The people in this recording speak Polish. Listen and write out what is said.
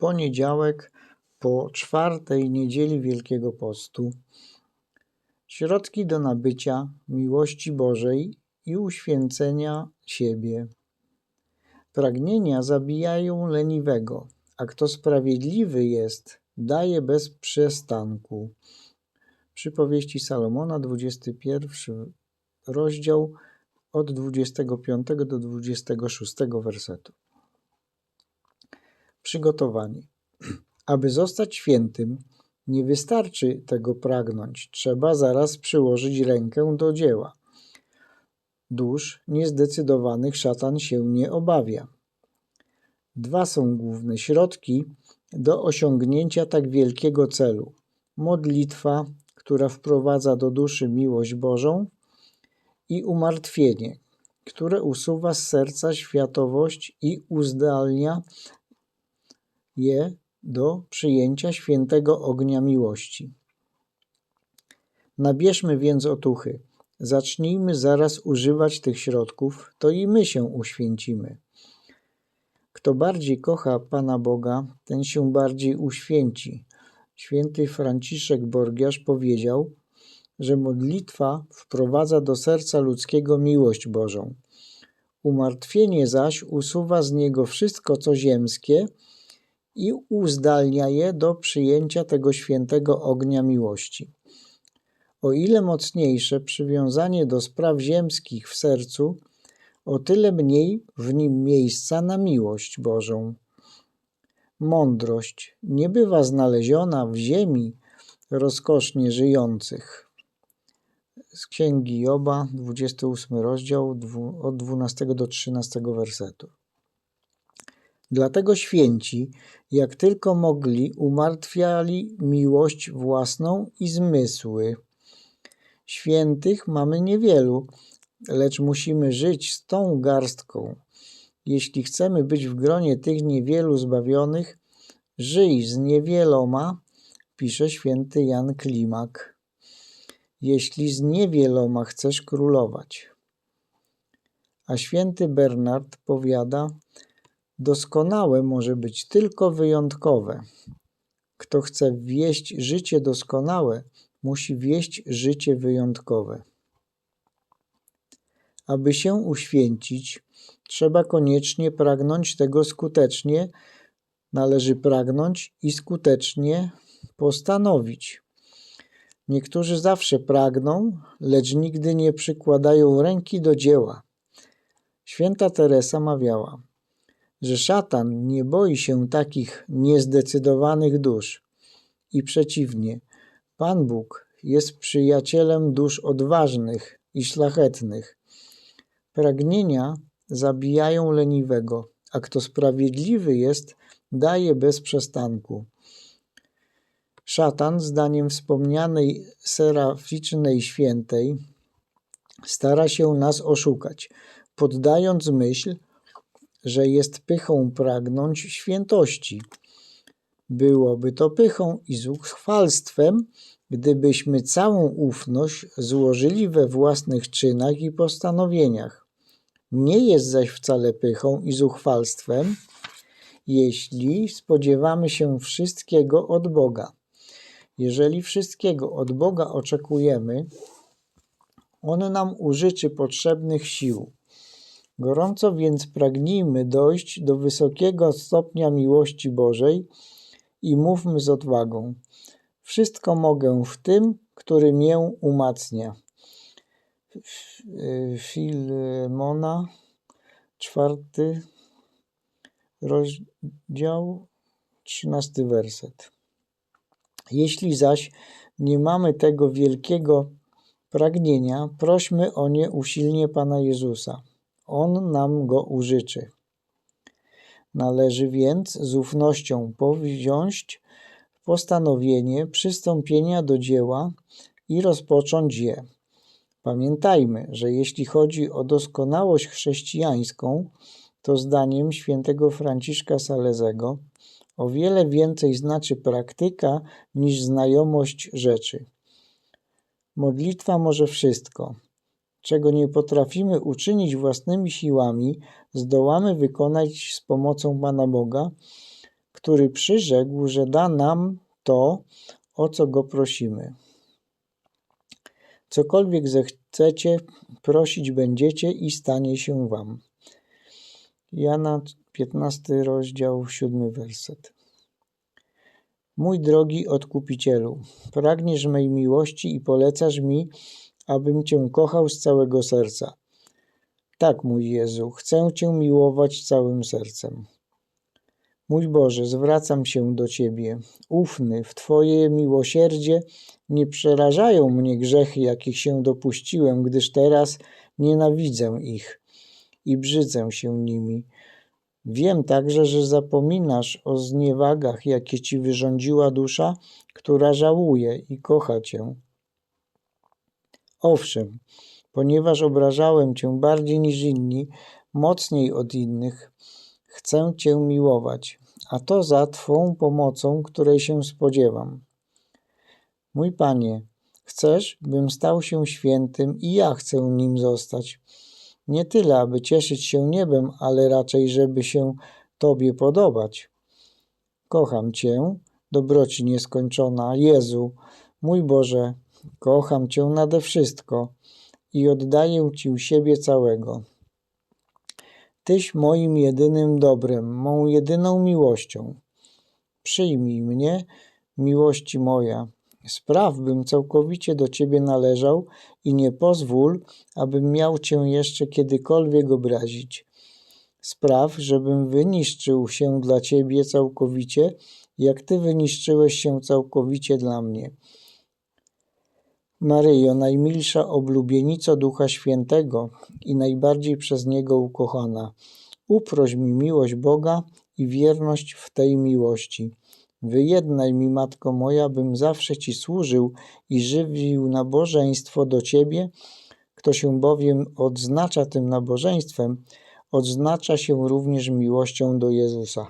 poniedziałek po czwartej niedzieli Wielkiego Postu. Środki do nabycia miłości Bożej i uświęcenia siebie. Pragnienia zabijają leniwego, a kto sprawiedliwy jest, daje bez przestanku. Przypowieści Salomona, 21 rozdział od 25 do 26 wersetu. Przygotowanie. Aby zostać świętym, nie wystarczy tego pragnąć, trzeba zaraz przyłożyć rękę do dzieła. Dusz niezdecydowanych szatan się nie obawia. Dwa są główne środki do osiągnięcia tak wielkiego celu: modlitwa, która wprowadza do duszy miłość Bożą, i umartwienie, które usuwa z serca światowość i uzdalnia je do przyjęcia świętego ognia miłości. Nabierzmy więc otuchy. Zacznijmy zaraz używać tych środków, to i my się uświęcimy. Kto bardziej kocha Pana Boga, ten się bardziej uświęci. Święty Franciszek Borgiarz powiedział, że modlitwa wprowadza do serca ludzkiego miłość Bożą. Umartwienie zaś usuwa z niego wszystko, co ziemskie i uzdalnia je do przyjęcia tego świętego ognia miłości. O ile mocniejsze przywiązanie do spraw ziemskich w sercu, o tyle mniej w nim miejsca na miłość Bożą. Mądrość nie bywa znaleziona w ziemi rozkosznie żyjących z Księgi Joba, 28 rozdział, od 12 do 13 wersetu. Dlatego święci, jak tylko mogli, umartwiali miłość własną i zmysły. Świętych mamy niewielu, lecz musimy żyć z tą garstką. Jeśli chcemy być w gronie tych niewielu zbawionych, żyj z niewieloma, pisze święty Jan Klimak jeśli z niewieloma chcesz królować. A święty Bernard powiada, doskonałe może być tylko wyjątkowe. Kto chce wieść życie doskonałe, musi wieść życie wyjątkowe. Aby się uświęcić, trzeba koniecznie pragnąć tego skutecznie, należy pragnąć i skutecznie postanowić. Niektórzy zawsze pragną, lecz nigdy nie przykładają ręki do dzieła. Święta Teresa mawiała, że szatan nie boi się takich niezdecydowanych dusz. I przeciwnie, Pan Bóg jest przyjacielem dusz odważnych i szlachetnych. Pragnienia zabijają leniwego, a kto sprawiedliwy jest, daje bez przestanku. Szatan, zdaniem wspomnianej seraficznej świętej, stara się nas oszukać, poddając myśl, że jest pychą pragnąć świętości. Byłoby to pychą i zuchwalstwem, gdybyśmy całą ufność złożyli we własnych czynach i postanowieniach. Nie jest zaś wcale pychą i zuchwalstwem, jeśli spodziewamy się wszystkiego od Boga. Jeżeli wszystkiego od Boga oczekujemy, On nam użyczy potrzebnych sił. Gorąco więc pragnijmy dojść do wysokiego stopnia miłości Bożej i mówmy z odwagą. Wszystko mogę w tym, który mię umacnia. Filemona, czwarty rozdział, trzynasty werset. Jeśli zaś nie mamy tego wielkiego pragnienia, prośmy o nie usilnie Pana Jezusa. On nam go użyczy. Należy więc z ufnością powziąć postanowienie przystąpienia do dzieła i rozpocząć je. Pamiętajmy, że jeśli chodzi o doskonałość chrześcijańską, to zdaniem świętego Franciszka Salezego o wiele więcej znaczy praktyka niż znajomość rzeczy. Modlitwa może wszystko. Czego nie potrafimy uczynić własnymi siłami, zdołamy wykonać z pomocą Pana Boga, który przyrzekł, że da nam to, o co go prosimy. Cokolwiek zechcecie, prosić będziecie i stanie się wam. Jana 15 rozdział 7 werset. Mój drogi odkupicielu, pragniesz mej miłości i polecasz mi, abym cię kochał z całego serca. Tak, mój Jezu, chcę cię miłować całym sercem. Mój Boże, zwracam się do Ciebie, ufny w Twoje miłosierdzie. Nie przerażają mnie grzechy, jakich się dopuściłem, gdyż teraz nienawidzę ich i brzydzę się nimi. Wiem także, że zapominasz o zniewagach, jakie Ci wyrządziła dusza, która żałuje i kocha Cię. Owszem, ponieważ obrażałem Cię bardziej niż inni, mocniej od innych, chcę Cię miłować, a to za Twą pomocą, której się spodziewam. Mój Panie, chcesz, bym stał się świętym i ja chcę nim zostać. Nie tyle, aby cieszyć się niebem, ale raczej, żeby się Tobie podobać. Kocham Cię, dobroci nieskończona, Jezu, mój Boże, kocham Cię nade wszystko i oddaję Ci siebie całego. Tyś moim jedynym dobrem, mą jedyną miłością. Przyjmij mnie, miłości moja. Spraw, bym całkowicie do Ciebie należał i nie pozwól, abym miał Cię jeszcze kiedykolwiek obrazić. Spraw, żebym wyniszczył się dla Ciebie całkowicie, jak Ty wyniszczyłeś się całkowicie dla mnie. Maryjo, najmilsza oblubienico Ducha Świętego i najbardziej przez Niego ukochana, uproś mi miłość Boga i wierność w tej miłości. Wyjednaj mi, Matko moja, bym zawsze Ci służył i żywił nabożeństwo do Ciebie. Kto się bowiem odznacza tym nabożeństwem, odznacza się również miłością do Jezusa.